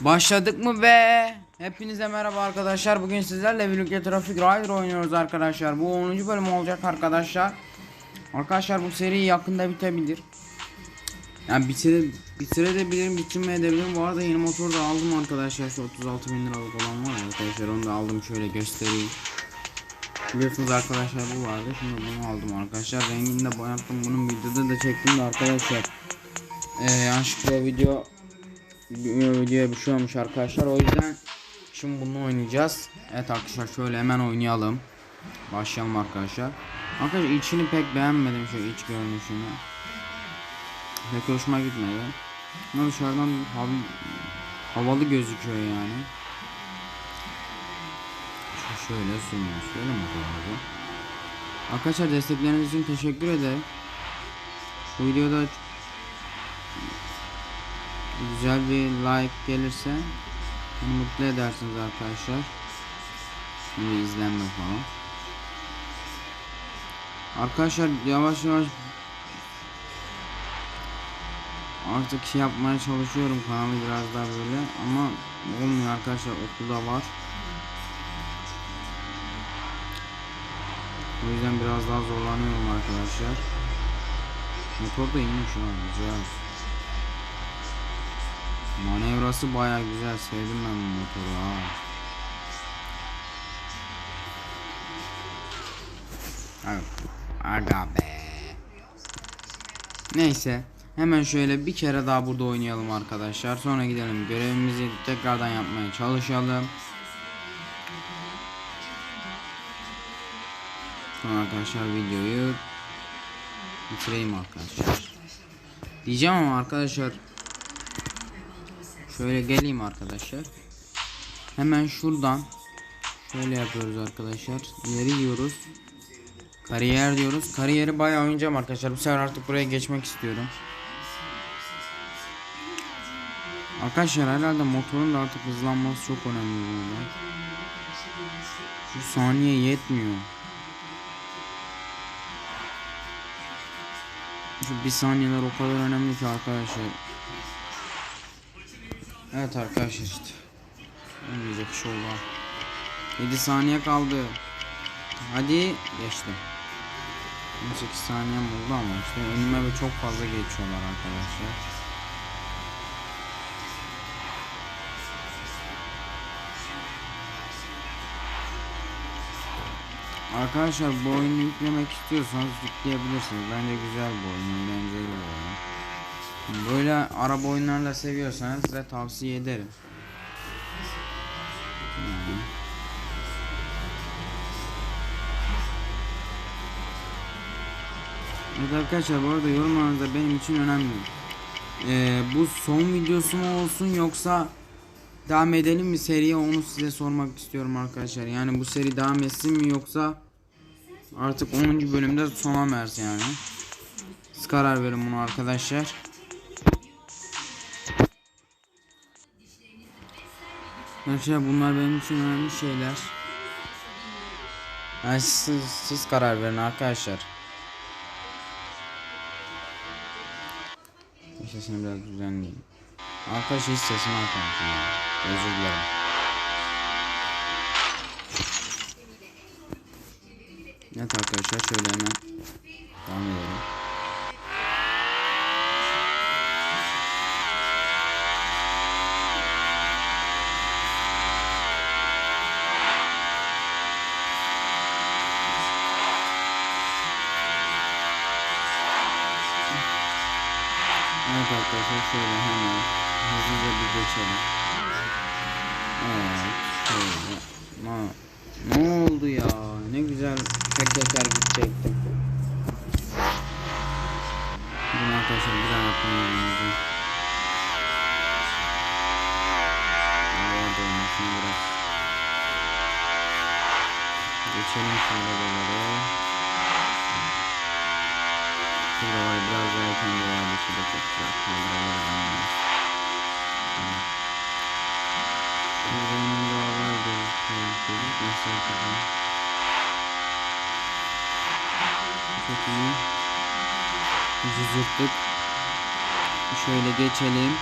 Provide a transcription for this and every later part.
Başladık mı be? Hepinize merhaba arkadaşlar. Bugün sizlerle birlikte Traffic Rider oynuyoruz arkadaşlar. Bu 10. bölüm olacak arkadaşlar. Arkadaşlar bu seri yakında bitebilir. Yani bitire, bitirebilirim, bitirmeyebilirim. Bu arada yeni motor da aldım arkadaşlar. Şu 36 bin liralık olan var arkadaşlar. Onu da aldım şöyle göstereyim. Biliyorsunuz arkadaşlar bu vardı. Şimdi bunu aldım arkadaşlar. Rengini de boyattım. Bunun videoda da çektim de arkadaşlar. Ee, yanlışlıkla video videoya bir şey olmuş arkadaşlar. O yüzden şimdi bunu oynayacağız. Evet arkadaşlar şöyle hemen oynayalım. Başlayalım arkadaşlar. Arkadaşlar içini pek beğenmedim şu iç görünüşünü. Pek hoşuma gitmedi. Ama dışarıdan hav havalı gözüküyor yani. Şu şöyle sunuyor. Şöyle mi koyalım? Arkadaşlar destekleriniz için teşekkür ederim. Bu videoda güzel bir like gelirse mutlu edersiniz arkadaşlar. Şimdi izlenme falan. Arkadaşlar yavaş yavaş artık şey yapmaya çalışıyorum kanalı biraz daha böyle ama olmuyor arkadaşlar okulda var. O yüzden biraz daha zorlanıyorum arkadaşlar. Motor da iyiymiş ha güzel. Manevrası baya güzel sevdim ben bu motoru ha. Aga be. Neyse. Hemen şöyle bir kere daha burada oynayalım arkadaşlar. Sonra gidelim görevimizi tekrardan yapmaya çalışalım. Sonra arkadaşlar videoyu bitireyim arkadaşlar. Diyeceğim ama arkadaşlar Şöyle geleyim arkadaşlar. Hemen şuradan şöyle yapıyoruz arkadaşlar. İleri diyoruz. Kariyer diyoruz. Kariyeri bayağı oynayacağım arkadaşlar. Bu sefer artık buraya geçmek istiyorum. Arkadaşlar herhalde motorun da artık hızlanması çok önemli burada. Şu saniye yetmiyor. Şu bir saniyeler o kadar önemli ki arkadaşlar. Evet arkadaşlar işte. Olmayacak şey oldu. 7 saniye kaldı. Hadi geçtim. 18 saniyem oldu ama işte önüme ve çok fazla geçiyorlar arkadaşlar. Arkadaşlar bu oyunu yüklemek istiyorsanız yükleyebilirsiniz. Bence güzel bir oyun, eğlenceli bir oyun. Böyle araba oyunlarla seviyorsanız size tavsiye ederim. Yani. Evet arkadaşlar bu arada yorumlarınız da benim için önemli. Ee, bu son videosu mu olsun yoksa devam edelim mi seriye onu size sormak istiyorum arkadaşlar. Yani bu seri devam etsin mi yoksa artık 10. bölümde sona mı ersin yani. Siz karar verin bunu arkadaşlar. Arkadaşlar bunlar benim için önemli şeyler. Yani siz, siz karar verin arkadaşlar. Sesini biraz düzenleyeyim. Arkadaşlar hiç sesini açmamışım ya. Özür dilerim. Evet arkadaşlar şöyle hemen devam edelim. Evet arkadaşlar şöyle hemen hızlıca bir geçelim. Evet şöyle. Ma ne oldu ya? Ne güzel tek teker gidecektim. Bunu arkadaşlar bir daha yapmam lazım. Hava dolmasın biraz. Geçelim şöyle buraları. Şurada. Şöyle geçelim.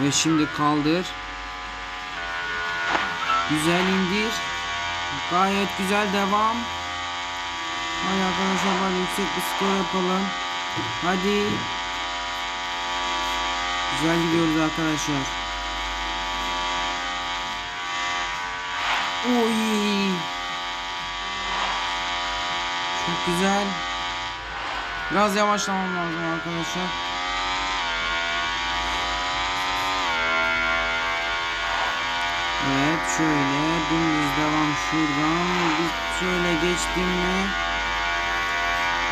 Ve şimdi kaldır. Güzel indir. Gayet güzel devam. Hadi böyle yüksek bir skor yapalım. Hadi. Güzel gidiyoruz arkadaşlar. Oy. Çok güzel. Biraz yavaşlamam lazım arkadaşlar. Evet şöyle dümdüz devam şuradan şöyle geçtim mi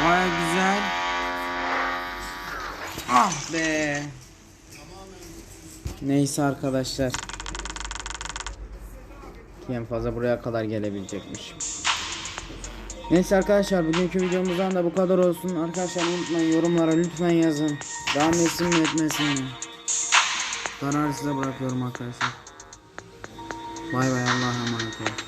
Baya güzel. Ah be. Neyse arkadaşlar. Ki en fazla buraya kadar gelebilecekmiş. Neyse arkadaşlar bugünkü videomuzdan da bu kadar olsun. Arkadaşlar unutmayın yorumlara lütfen yazın. Devam etsin mi etmesin mi? Kararı size bırakıyorum arkadaşlar. Bay bay Allah'a emanet olun